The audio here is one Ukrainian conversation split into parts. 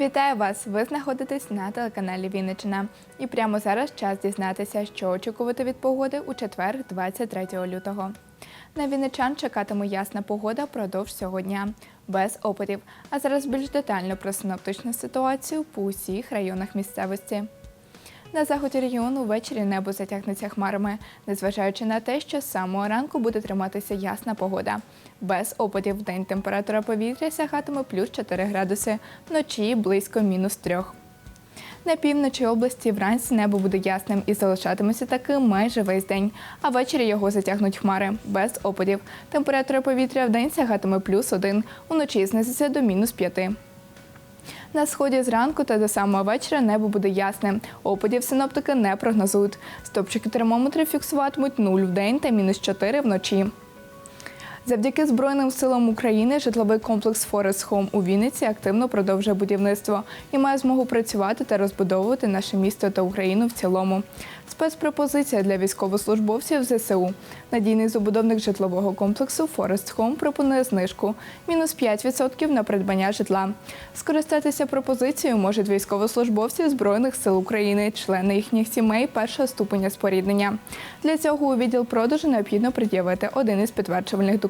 Вітаю вас! Ви знаходитесь на телеканалі Вінничина. І прямо зараз час дізнатися, що очікувати від погоди у четвер, 23 лютого. На Вінничан чекатиме ясна погода впродовж цього дня, без опадів. А зараз більш детально про синоптичну ситуацію по усіх районах місцевості. На заході регіону ввечері небо затягнеться хмарами, незважаючи на те, що з самого ранку буде триматися ясна погода. Без опадів в день температура повітря сягатиме плюс 4 градуси, вночі близько мінус 3. На півночі області вранці небо буде ясним і залишатиметься таким майже весь день, а ввечері його затягнуть хмари без опадів. Температура повітря в день сягатиме плюс 1, уночі знизиться до мінус 5. На сході зранку та до самого вечора небо буде ясним. Опадів синоптики не прогнозують. Стопчики термометрів фіксуватимуть 0 в день та мінус 4 вночі. Завдяки Збройним силам України житловий комплекс Forest Home у Вінниці активно продовжує будівництво і має змогу працювати та розбудовувати наше місто та Україну в цілому. Спецпропозиція для військовослужбовців ЗСУ. Надійний забудовник житлового комплексу Forest Home пропонує знижку мінус 5% на придбання житла. Скористатися пропозицією можуть військовослужбовці Збройних сил України, члени їхніх сімей першого ступеня споріднення. Для цього у відділ продажу необхідно пред'явити один із підтверджувальних документів.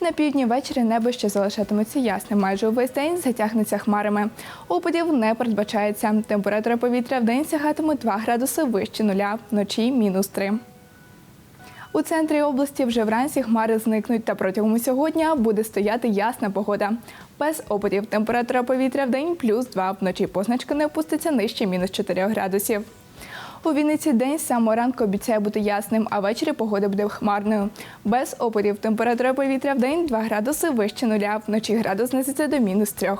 На півдні ввечері небо ще залишатиметься ясним. Майже увесь день затягнеться хмарами. Опадів не передбачається. Температура повітря в день сягатиме 2 градуси вище нуля, вночі мінус 3. У центрі області вже вранці хмари зникнуть, та протягом усього дня буде стояти ясна погода. Без опадів температура повітря в день плюс 2, вночі позначка не опуститься нижче мінус 4 градусів. У Вінниці день самого ранку обіцяє бути ясним, а ввечері погода буде хмарною. Без опорів температура повітря в день 2 градуси вище нуля, вночі градус знизиться до мінус 3.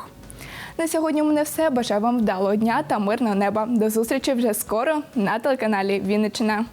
На сьогодні у мене все. Бажаю вам вдалого дня та мирного неба. До зустрічі вже скоро на телеканалі Вінниччина.